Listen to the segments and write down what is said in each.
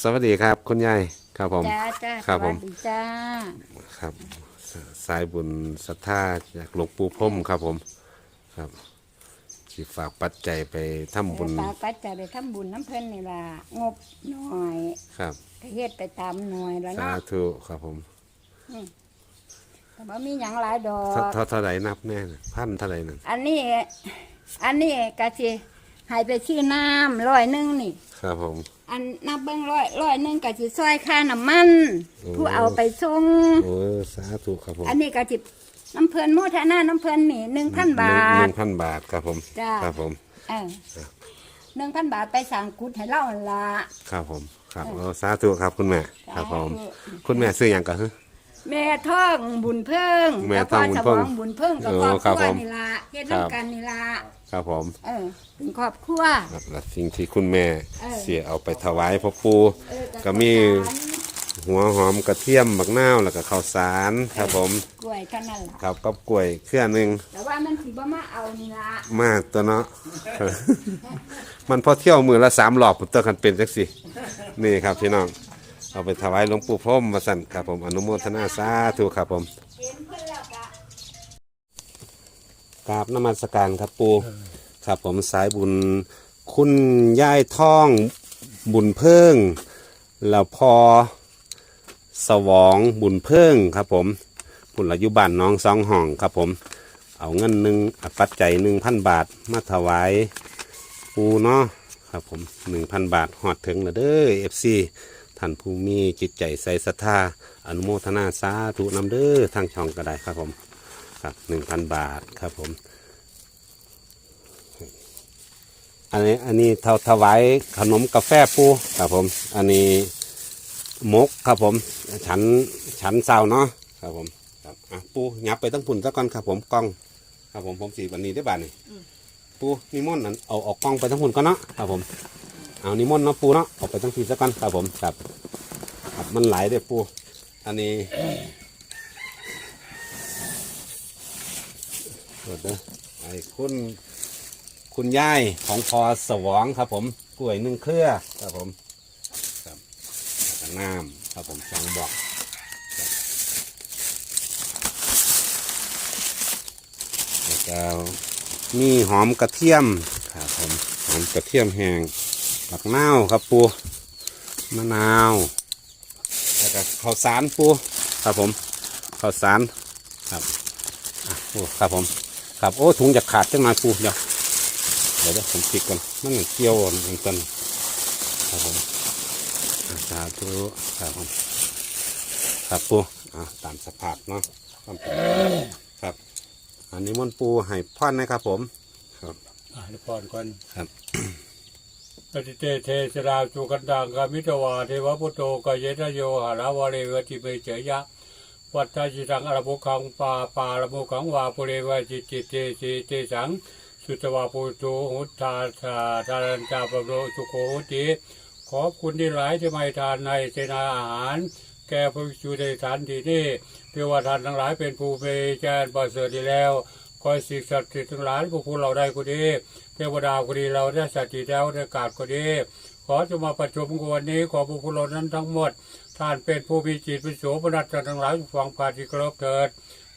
สวัสดีครับ คุณยายครับผม จ้าจ้าครับผม สวัสดีจ้าครับสสายบุญศรัทธาจากหลวงปู่พรหมครับผมครับสิฝากปัจจัยไปทำบุญตาปัจจัยไปทำบุญน้ำเพิ่นนี่ล่ะงบหน่อยครับ ก็เฮ็ดไปตามหน่วยแล้วสาเนาะธุครับผมแต่ว่ามีหยังหลายดอเท่าก เท่าเท่าไหร่นับแน่น่ะพันเท่าไหร่นั่นอันนี้ อันนี้ก็สิ ให้ไปซื้อน้ำร้อยหนึงนี่ ครับผม อันนับเบิ่งร้อยร้อยหนึงก็สิซอยค่าน้ำมันโอ้ผู้เอาไปส่งโอ้สาธุครับผมอันนี้ก็สิน้ำเพิ่นโมทนาน้ำเพิ่นนี่หนึ่งพันบาหท นึ่งพันบาทครับผมจ้า ครับผมเออหนึ่งพันบาทไปสั่งกุดให้เล่าหั่นละ ครับผมครับโอ้สาธุครับคุณแม่ครับผม สาธุ คุณแม่ซื้ออย่างกันฮะ แม่ท่องบุญเพิ่งแม่ท่องบุญเพิ่งแล้วก็สมบุญเพิ่งกับโอ้ครอบครับครัวผม นี่ละเฮ็ดครับน้ำกันนี่ละ ครับผมเออเป็นครอบครัว ครับและสิ่งที่คุณแม่เออ เสียเอาไปถวายพ่อปูเออก็มีหัวหอมกระเทียมบักนาวแล้วก็ข้าวสารครับผมกล้วยกันนั่นล่ะครับกับกล้วยเครือหนึ่งแต่ว่ามันสิบ่มาเอานี่ละมาตัวเนาะ มันพอเที่ยวมือละสามหลอบผมตัวกันเป็นจักสินี่ครับพี่น้องเอาไปถวายหลวงปู่พรหมมาสั่นครับผมอนุโมทนาสาธุครับผม เห็นเพิ่นแล้วก็ กราบนมัสการครับปูครับผมสายบุญ คุณย่ายท่อง บุญเพิ่งแล้วพอสวองบุญเพิ่งครับผมบุญอายุบ้านน้องสองห้องครับผม เอาเงินหนึ่งอะปัจจัยหนึ่งพันบาทมาถวายปูเนาะครับผมหนึ่งพันบาทหอดถึงแล้วเด้อเอฟซีท่านผู้มีจิตใจใส่ศรัทธาอนุโมทนาสาธุนำเด้อทางช่องก็ได้ครับผม ครับหนึ่งพันบาทครับผม อันนี้อันนี้ถถวายขนมกาแฟปูครับผม อันนี้มกครับผม ฉันฉันเศร้าเนาะครับผมครับอะปูยับไปตั้งพุ่นซะก่อนครับผมกล้องครับผมผมสีวันนี้ได้บาทนี่ปูนิมนต์นั่นเอาออกกล้องไปตั้งพุ่นก่อนเนาะครับผมเอานิมนต์เนาะปูเนาะออกไปตั้งทีซะก่อนครับผมครับ ครับมันไหลเด้ปู อันนี้ เปิดเด้อไอ้คุณคุณยายของพอสวองครับผมกล้วยหนึ่งเครือครับผมครับแล้วก็น้ำครับผมสองบอกครับแล้วก็มีหอมกระเทียมครับผมหอมกระเทียมแห้งผักเน่าวครับปูมะนาวแล้วก็ข้าวสารปูครับผมข้าวสารครับโอ้ครับผม ครับโอ้ถุงจะขาดจังมาปูเดี๋ยวเดี๋ยวเดี๋ยวผมติดก่อนมันเหมือนเกี่ยวเหมือนกันครับผมอ่าสาธุครับผมครับปูอ่าตามสภาพเนาะความเป็นครับ อันนี้มันต์ปูให้พ่อนนะครับผมครับอ่านพรก่อนครับปฏิเตเทสราจุกันดังกามิตวาเทวพุตโตกายเยนโยหาราวาเรวติเปเจยะ วัฏฏาจิตังอรบุคังปาปาระบุคังวาปุเรวาจิจิเตสิเตสังสุตวาปุตุหุตตาสาทารันจาปโรสุโขหุติขอบคุณที่หลายที่ไม่ทานในเสนาอาหาร แก่พระภิกษุในสถานที่นี้เทวทานทั้งหลายเป็นผู้เปแจนประเสริฐดีแล้วคอยสิ่งศักดิ์สิทธิ์ทั้งหลายพวกคุณเราได้ก็ดีเทวดาก็ดีเราได้สัตย์ดีแล้วได้กาศก็ดีขอจะมาประชุมกันวันนี้ขอผู้คุณเรานั้นทั้งหมด ท่านเป็นผู้มีจิตเป็นโสมนัสทั้งหลายฟังภาสิกรบเถิด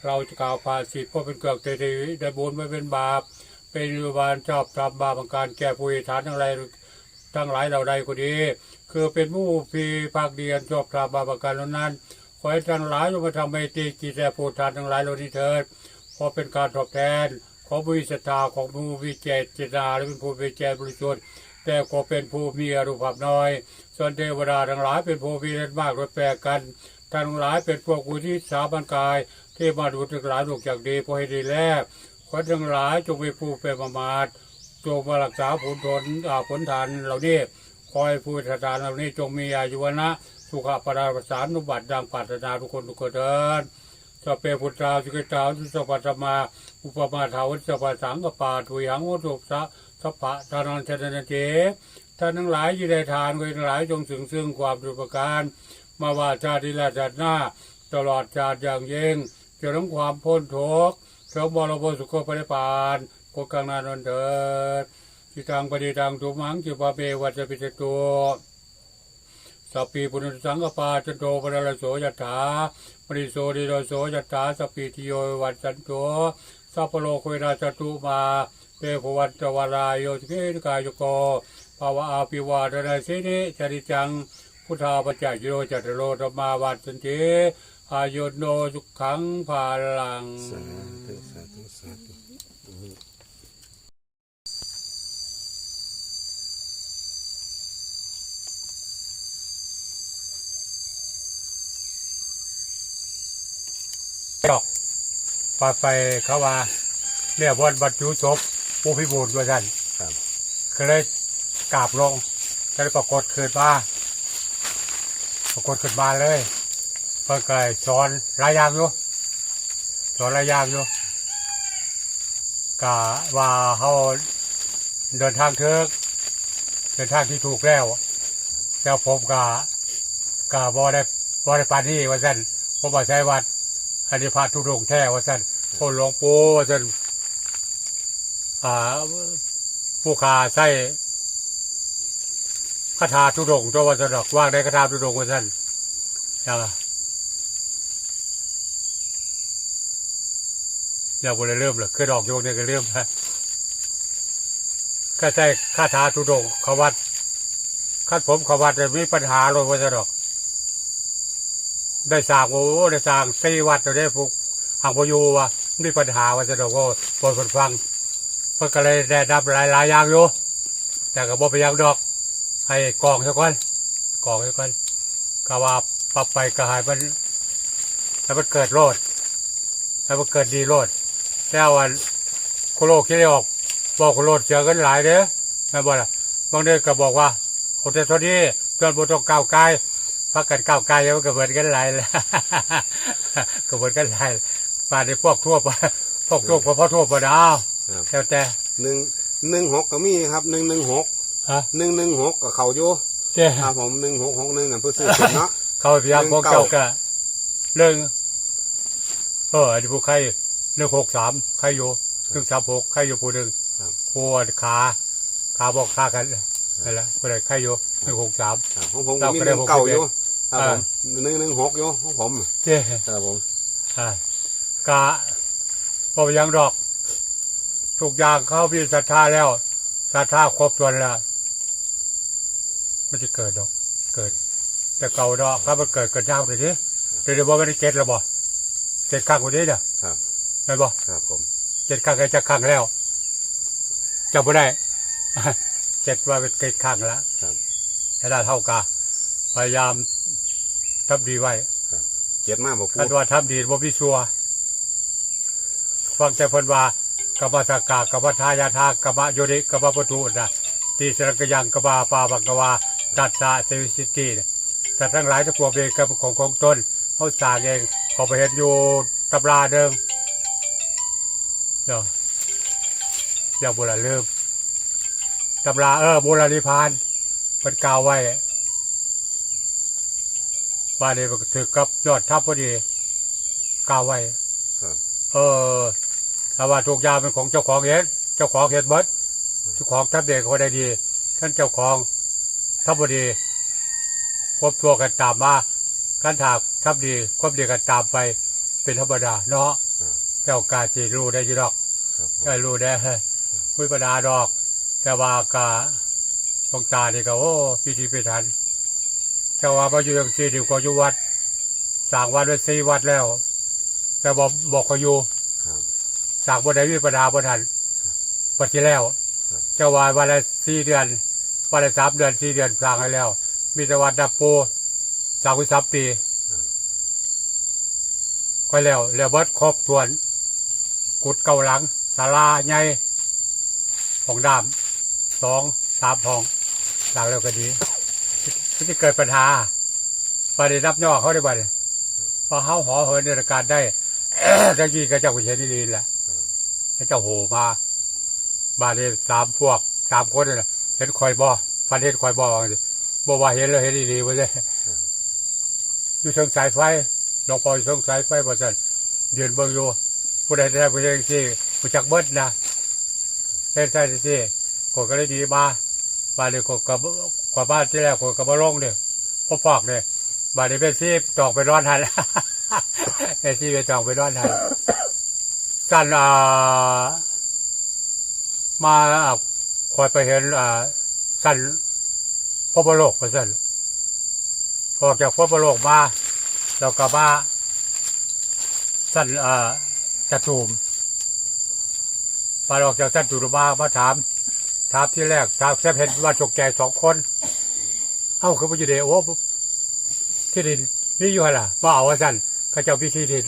เราจะกล่าวภาสิทธิ์เพราะเป็นเกือกเตดีได้บุญไม่เป็นบาป เป็นอุบาลชอบทำบาปบังการแก่ผู้อิทานทั้งหลายทั้งหลายเราใดก็ดี คือเป็นผู้พีภาคเดียนชอบทำบาปบังการนั้น ขอให้ทั้งหลายจงมาทำให้ตีกิจแก่ผู้ทานทั้งหลายเหล่านี้เถิดเพราะเป็นการตอบแทนของผู้วิสตาของผู้วิเจตนาและเป็นผู้วิเจตบริสุทธิ์ แต่ก็เป็นผู้มีอรูปภาพน้อย ส่วนเทวดาทั้งหลายเป็นผู้มีฤทธิ์มากโดยแปลกกันทั้งหลายเป็นพวกผู้ที่สาบันกาย ที่มาดูทั้งหลายลูกจากดีพอให้ดีแล้วขอทั้งหลายจงเป็นผู้เป็นประมาทจงมารักษาผลทนผลทานเหล่านี้คอยผู้ทานเหล่านี้จงมีอายุวนะสุขภาประสานนุบัติดังปรารถนาทุกคนทุกคนเถิดสเปพุทธาสุกิตาสุสปัตมา อุปมาทาวุสปะสังกปาทุยังวัตุสะ สัพพะทานันเทนเจท่านทั้งหลายที่ได้ทานก็ทั้งหลายจงถึงซึ่งความดุปการ มาว่าชาติละชาติหน้า ตลอดชาติอย่างยิ่งจะต้องความพ้นทุกข์เสมบรมสุขปริปานกดกลางนานนเถิดทิตังปฏิตังตุมังจิปะเปวัจปิจตุสัพพีปุณณสังกปาจันโตปนรโสยถาปริโสดิโรโสยถาสัพพีติโยวัจจันโตสัพพโลกเวนาจตุมา เตภวัตวารายโยสเกตกายโกภาวะอาภิวาทนาสินิจริจัง พุทธาปจจายโยจัตโรธรรมาวัสันติอายุโนสุขังภาลังสาธุสาธุสาธุดอกปาไปเขาว่าเนี่ยบนบรรจุศพ ผู้พิบูลด้วยกันครับ ก็เลยกราบลงก็เลยปรากฏขึ้นมาปรากฏขึ้นมาเลยเพื่อเกิดสอนหลายอย่างอยู่สอนหลายอย่างอยู่กะว่าเขาเดินทางเถิกเดินทางที่ถูกแล้วแล้วผมกะกะบอได้บอได้ปานนี้ว่าสั่นผมมาใช้วัดอันนี้พระทุดงค์แท้ว่าสั่นพ่อหลวงปู่ว่าสั่นอ่า ผู้ขาใส่คาถาทุดงตัววัสดอกว่างในคาถาทุดงค์ว่าสั่นยังอย่าบริเริ่มเลยคือดอกโยงเนี่ยก็เริ่มฮะก็ใส่คาถาทุดงขวัดคัดผมขวัดจะมีปัญหาเลยว่าจะดอก ได้สางโอ้ได้สางสี่วัดเราได้ผูกหางพยูว่ามีปัญหาว่าจะดอกว่าปนคนฟัง เพื่อก็เลยได้ดับหลายหลายอย่างอยู่แต่ก็บ่ไปยังดอก ให้กองซะก่อนกองซะก่อนก็ว่าปรับไปก็ให้มันให้มันเกิดโลดให้มันเกิดดีโลดแต่วันโคโลคิดได้ออก บอกโคโลดเสียเงินหลายเด้อแม่นบ่ล่ะบางเดือนก็บอกว่าคนแต่ตัวนี้จนบ่ต้องก้าวไกลพักกันก้าวไกลแล้วมันก็เหมือนกันหลายและก็เหมือนกันหลายป่านนี้พวกทั่วไปพวกทั่วพอพอทั่วไปดาว ครับ แล้วแต่หนึ่งหนึ่งหกก็มีครับหนึ่งหนึ่งหกฮะหนึ่งหนึ่งหกกับเขาอยู่เจ้ครับผมหนึ่งหกหกหนึ่งอะเพื่อซื้อเสร็จเนาะ เขาพยายามของเจ้าก็เรื่องเอออันนี้ผู้ใครหนึ่งหกสามใครอยู่หนึ่งสามหกใครอยู่ผู้หนึ่งครับผู้ขาขาบอกขากันนั่นแหละผู้ใดใครอยู่หนึ่งหกสาม ครับของผมก็เรามีก็หได้นึ่งเก่าอยู่61ครับผมหนึ่งหนึ่งหกอยู่ของผมเจ้ ครับผม อ่ากะบอกยังดอก ทุกอย่างเขามีศรัทธาแล้วศรัทธาครบถ้วนแล้วมันจะเกิดดอก เกิด แต่เก่าดอกถ้ามันเกิดเกิดยากเลยทีเดี๋ยวบอกไม่ได้เจ็ดแล้วบ่เจ็ดครั้งกว่านี้เนี่ยครับไม่บ่ครับผมเจ็ดครั้งก็จะครั้งแล้วจำไม่ได้เจ็ดว่าเป็นเจ็ดครั้งแล้วครับให้ได้เท่ากาพยายามทำดีไว้เจ็ดมากบอกปูคันว่าทำดีบ่พิชัวฟังแต่เพิ่นว่า กบสกากบทายาทากบโยนิกบปทุนะตีสรกยังกบาปาบังกวาตัดสะเซวิสิตีเนี่ยแต่ทั้งหลายทั้งปวงเป็นกับของของตนเขาสร้างเองเขาไปเห็นอยู่ตำราเดิมเดี๋ยวอย่าโบราณลืมตำราเออโบราณนิพานเป็นกล่าวไว้ว่าเนี่ยถือกับยอดทัพพอดีกล่าวไว้ครับเออ ถ้าว่าถูกยาเป็นของเจ้าของเห็นเจ้าของเห็นเบิดเจ้าของทับเด็กเขาได้ดีท่านเจ้าของทัพดีควบตัวกันตามมาขั้นถากทับดีควบดีกันตามไปเป็นธรรมดาเนาะครับเจ้ากาจีรู้ได้อยี่ดอกครับผมได้รู้ได้ไม่ปัญหาดอก แต่ว่ากาตรงตานี่ก็โอ้พิธีพิถันเจ้าว่ามาอยู่ยังสี่ดีกว่าอยู่วัดสร้างวัดไว้สี่วัดแล้ว แต่บอกบอกเขาอยู่ครับ สร้างบนไดวิปัญหาบนทันปัจจุแล้วครับเจ้าว่าวันละสี่เดือนวันละสามเดือนสี่เดือนสร้างให้แล้ว มีแต่วัดดับปูสร้างไว้สามปีค่อยแล้วแล้วเบิดครบถ้วน กุดเก่าหลังศาลาใหญ่ของดามสองสามห้องสร้างแล้วก็ดีที่จะเกิดปัญหาประเด็นนับย่อเขาได้บัดนี้พอเขาหอเหินในการได้ตะกี้ก็เจ้ากุเชนนี่แหละ แล้วเจ้าโหมาบ้านนี้สามพวกสามคนนี่แหละเห็นคอยบอฟันเห็นคอยบอว่าจังซี่บอกว่าเห็นแล้วเห็นดีๆไปเลยอยู่เชิงสายไฟหลวงพ่ออยู่เชิงสายไฟบริษัทยืนเบิ่งอยู่ผู้ใดแท้ผู้ใดที่ผู้จักเบิดนะเส้นใช่ที่คนก็เลยดีมาบ้านนี้คนกับกว่าบ้านที่แล้วคนก็มาลงเนี่ยพ่อพอกเลยบาดนี้เป็นซีตอกไปร้อนทันเป็นซีไปตอกไปร้อนทัน สั้นอ่ามาคอยไปเห็นอ่าสั้นพอบโลกไปสั้นออกจากพอบโลกมาแล้วก็มาสั้นอ่าจัตุมมาออกจากสั้นจุลมามาถาม ถามที่แรกถามแค่เห็นว่าจกแก่สองคน เอ้าคือพระยูเดโอ้ที่ดินนี่อยู่หั่นล่ะมาเอาว่าสั่นเขาเจ้าพิธีดิน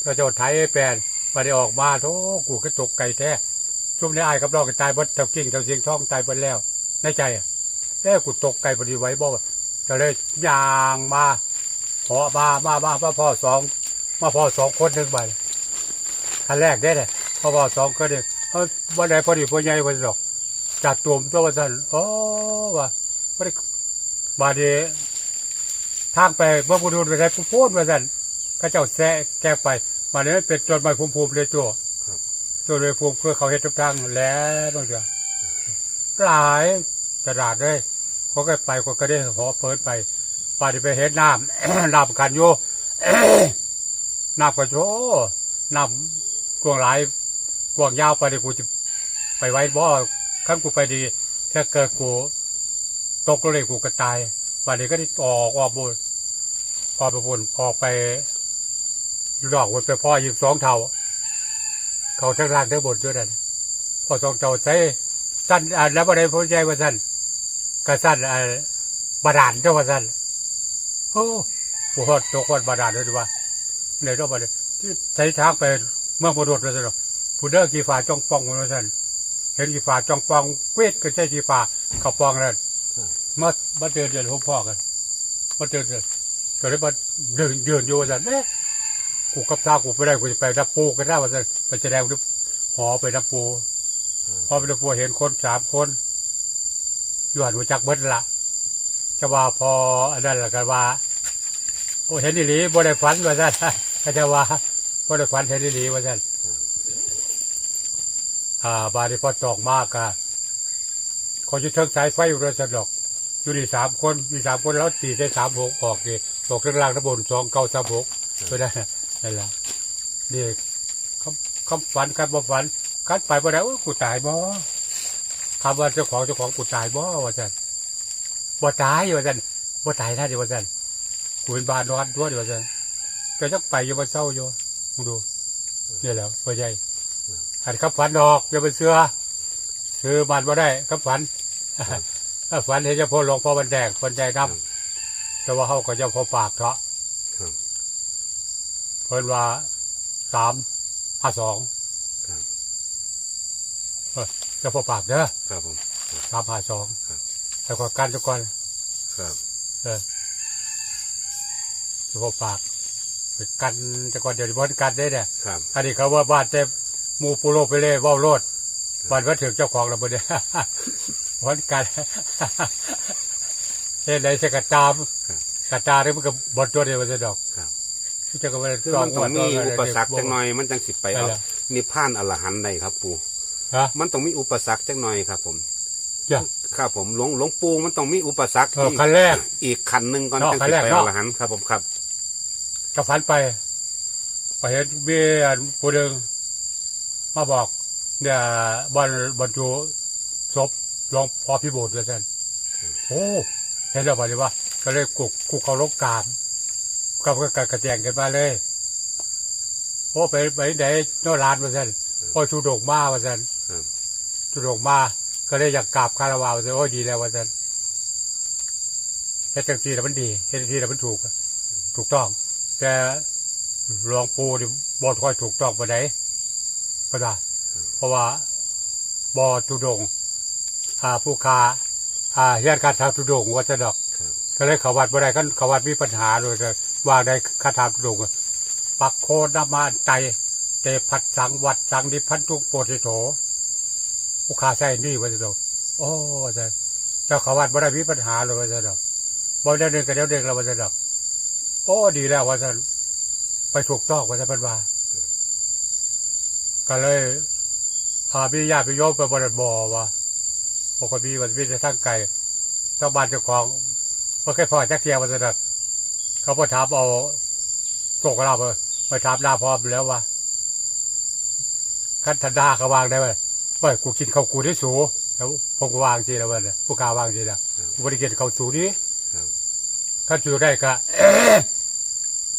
เขาเจ้าไทยแปลน มาได้ออกมาโธ่กูก็ตกไก่แท้ช่วงนี้อายกับเราก็ตายบดเท่ากิ่งเท่าเสียงท้องตายบดแล้ว ในใจอะเอ้กูตกไก่พอดีไว้บ่วะก็เลยยางมาขอมามามามาพ่อสองมาพ่อสองคนหนึ่งใบคันแรกได้เลยพ่อพ่อสองคนหนึ่งเฮ้ยวันไหนพอดีพ่อใหญ่วันดอกจัดตุ่มตัววันสันโอ้ว่าบริบาดีทางไปเมื่อบุรุษไปใช้พูดมาสันก็เจ้าแซะแกไป มาเนี่ยเป็นจนใบภูมิภูมิเลยตัวตัวเลยภูมิเพื่อเขาเห็นทุกทางแล้วบางเดียวหลายกระดาษเลยเขาก็ไปเขาก็ได้ขอเปิดไปปาดนีไปเห็นน้ำน้ำกันอยู่น้ำกันโชน้ำกวางหลายกวางยาวไปเดี๋ยวกูจะไปไว้บ่ขั้นกูไปดีถ้าเกิดกูตกเลยกูก็ตายวันนี้ก็ได้ออกออกบุญพอไปบุญออกไป ดอกวนไปพ่อยิงสองเท่า เขาทั้งล่างทั้งบนด้วยนั่นพอสองเท่าใช้สั้นอ่าแล้วบันไดพ้นใจว่าสั้นก็สั้นอ่าบาดาลเจ้าว่าสั้นโอ้โหตกวันบาดาลเลยดีว่าในรอบบาดาลใช้ทางไปเมื่องบุรุษว่าสั้นผู้เด้อกี่ฝ่าจ้องป้องว่าสั้นเห็นกี่าจ้องปองเวทก็ใช่กี่าเขาปองนั่นมามาเดินเดินพบพ่อกันมาเดินเดินก็เลยมาเดินเดินอยู่ว่าสันเอ๊ะ กูกับตากูไปได้กูจะไปนับปูกันได้ว่าสันไปแสดงที่หอไปนับปูพอไปนับปูเห็นคนสามคนอยู่หันหัวจักเบิ้ลละจะว่าพออันนั้นละกันว่า โอ้เห็นอีหลีบ่ได้ฝันว่าสันก็จะว่าบ่ได้ฝันเห็นอีหลีว่าสันอ่า บาริพอตอกมากอะคนอยู่เทิงสายไฟอยู่ระสดอกอยู่นี่สามคนมีสามคนแล้วตีได้สามหกออกนี่ตกข้างล่างทั้งบนสองเก้าสามหกก็ได้ นั่นแหละนี่คำคำฝันการบ่ฝันการไปบ่ได้โอ้กูตายบ่คำว่าเจ้าของเจ้าของกูตายบ่ว่าจันบ่ตายว่าจันบ่ตายท่าดีว่าจันกูเป็นบานนอนด้วยดีว่าจันก็จักไปอยู่บ่เศร้าอยู่มึงดูนี่แหละพ่อใหญ่อันขับฝันออกอย่าไปเสือซื้อมันมาได้ขับฝันฝันเห็นเจะพ่อหลวงพ่อบันแดงคนใจดำแต่ว่าเขาก็จะพอปากเถาะ พิ่นว่าสามห้าสองครับ เออเจะพอปากเด้อครับผม สามห้าสองครับ แต่ก็กันทุกคนครับเออเจะพอปากไปกันแต่ก่อนเดี๋ยวนี้พ้นกันได้เนี่ยครับอันนี้เขาว่าบ้านเต็มหมูปูโรไปเลยเว่าโลดบ้านวัดถึงเจ้าของระเบิดเนี่ยวันกันเฮ้ยไหนจะกระตามกระตาเนี่ยมันก็บดตัวเดียวมันจะดอก ครับที่ จะก็ไปคือมันต้องมีอุปสรรคจังหน่อย มันจังสิไปเอานั่นแหละนิพพานอรหันต์ได้ครับ ปู่ฮะมันต้องมีอุปสรรคจังหน่อยครับ ผมจ้ะครับผมหลวงหลวงปู่มันต้องมีอุปสรรคเอออีกคันแรก อีกขันหนึ่งก่อนเนาะจังขั้สินแรกไปเนาะอรหันต์ครับ ผมครับก็ฝันไปไปเห็นเบี้ยผู้หนึ่งมาบอกเนี่ยบอลบรรจุศพหลวงพ่อพิบูลเลยท่านโอ้เห็นแล้วบอกเลยว่าก็เลยกุกกุกเขาลงกราบ ก็ก็กระแจงกันมาเลยโอ้ไปไปไหนโนร้านมาท่านโอ้ชูดกมาว่าท่านครับชูดกมาก็เลยอยากกราบคารวะว่าท่านโอ้ยดีแล้วว่าท่านเฮ็ดจังสีแล้วมันดีเฮ็ดจังสีแล้วมันถูก ถูกต้อง แต่หลวงปู่นี่บอค่อยถูกต้องปานใดปะดาเพราะว่าบอทุดงค์อ่าผู้ค้าอ่าญาติการทางทุดงค์วัดดอกครับก็เลยเขาวัดบ่ได้กันเขาวัดมีปัญหาด้วยแต่ ว่าได้คาถาทุดงค์ปักโคนามาไตเตพัดสังวัดสังนิพันธุโปธิโถผู้ค้าใส่นี่วัดดอกโอ้วัดเจ้าขาวัดบ่ได้มีปัญหาเลยวัดดอกบ่ได้เดินกันเดียวเด็กเราวัดดอกโอ้ดีแล้วว่าท่านไปถูกต้องว่าท่านเป็นว่าก็เลยพาพี่ญาติพี่โยมไปบริบอว่าปกติมันมีแต่ทั้งไก่ต้องบ้านเจ้าของบ่เคยพอจักเทียว่าซั่นน่ะ เขาบ่ถามเอาโชคลาภเอาไปถามหน้าพร้อมแล้วว่าคันทันดาเขาวางได้บ่ว่ากูกินข้าวกูได้สูแล้วผมก็วางสิแล้วว่าเนี่ยผู้กาวางสิแล้วกูบ่ได้กินข้าวสูนี้ครับคันสูได้ก็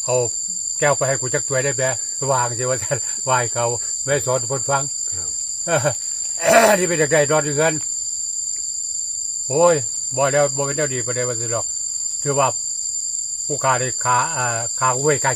เอาแก้วไปให้กูจักถ้วยได้แบ่วางสิว่าซั่นวายเขาไม่สอนคนฟังครับนี่เป็นจังไดนอนอยู่เงินโอ้ยบ่แล้วบ่เป็นเจ้าดีประเดี๋ยวมันสิหรอกถือว่า ผู้กาได้ขาอ่าขาเว้ยขา